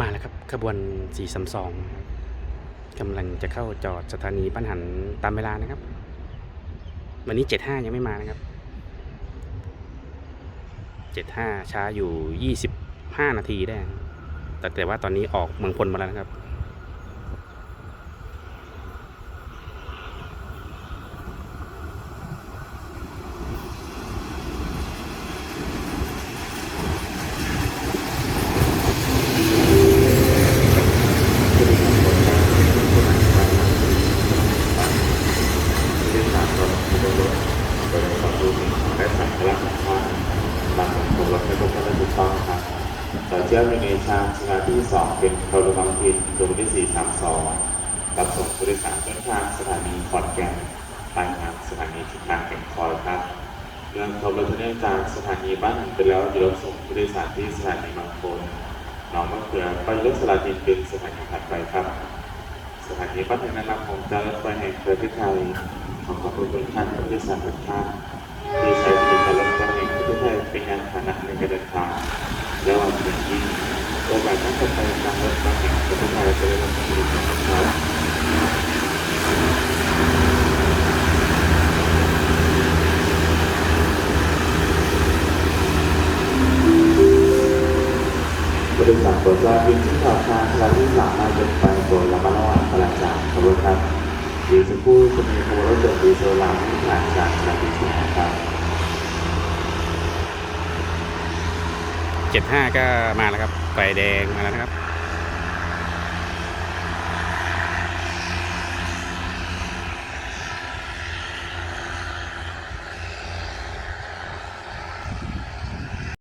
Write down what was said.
มาแล้วครับขบวน 432กำลังจะเข้าจอดสถานีปัญหันตามเวลานะครับ วันนี้ 75 ยังไม่มานะครับ 75 ช้าอยู่ 25 นาทีได้ แต่แต่ว่าตอนนี้ออกเมืองพลมาแล้วนะครับ ที่สาม รถที่รถโดยความรู้และสังกัดของท่านบางคนรถไม่ต้องการถูกต้องครับต่อเชื่อมในชามสถานที่สองเป็นเขาระวังพินตัวที่สี่สามสองรับส่งผู้โดยสารต้นทางสถานีขอนแก่นปลายทางสถานีชุมทางแก่งคอยครับเรื่องเขารถเนื่องจากสถานีบ้านหันไปแล้วจะรับส่งผู้โดยสารที่สถานีบางคนหนองมะเขือไปรถสลาดินเป็นสถานีถัดไปครับ สถานีบ้านแห่งนั้นรับของการรถไฟแห่งประเทศไทยขอขอบคุณท่านผู้โดยสารทุกท่านที่ใช้บริการรถไฟแห่งประเทศไทยเป็นยานพาหนะในการเดินทางและวันนี้ยิ่งโอกาสนั้นจะไปทางรถไฟแห่งประเทศไทยจะได้รับผลประโยชน์ครับบริษัทโปรดราบวินที่ต่อทางเราที่สามารถเป็นไป ดีสักครู่จะมีขบวนรถยนต์ดีเซลลางที่ผ่านจากสถานีชุมทางครับ75ก็มาแล้วครับไฟแดงมาแล้วนะครับ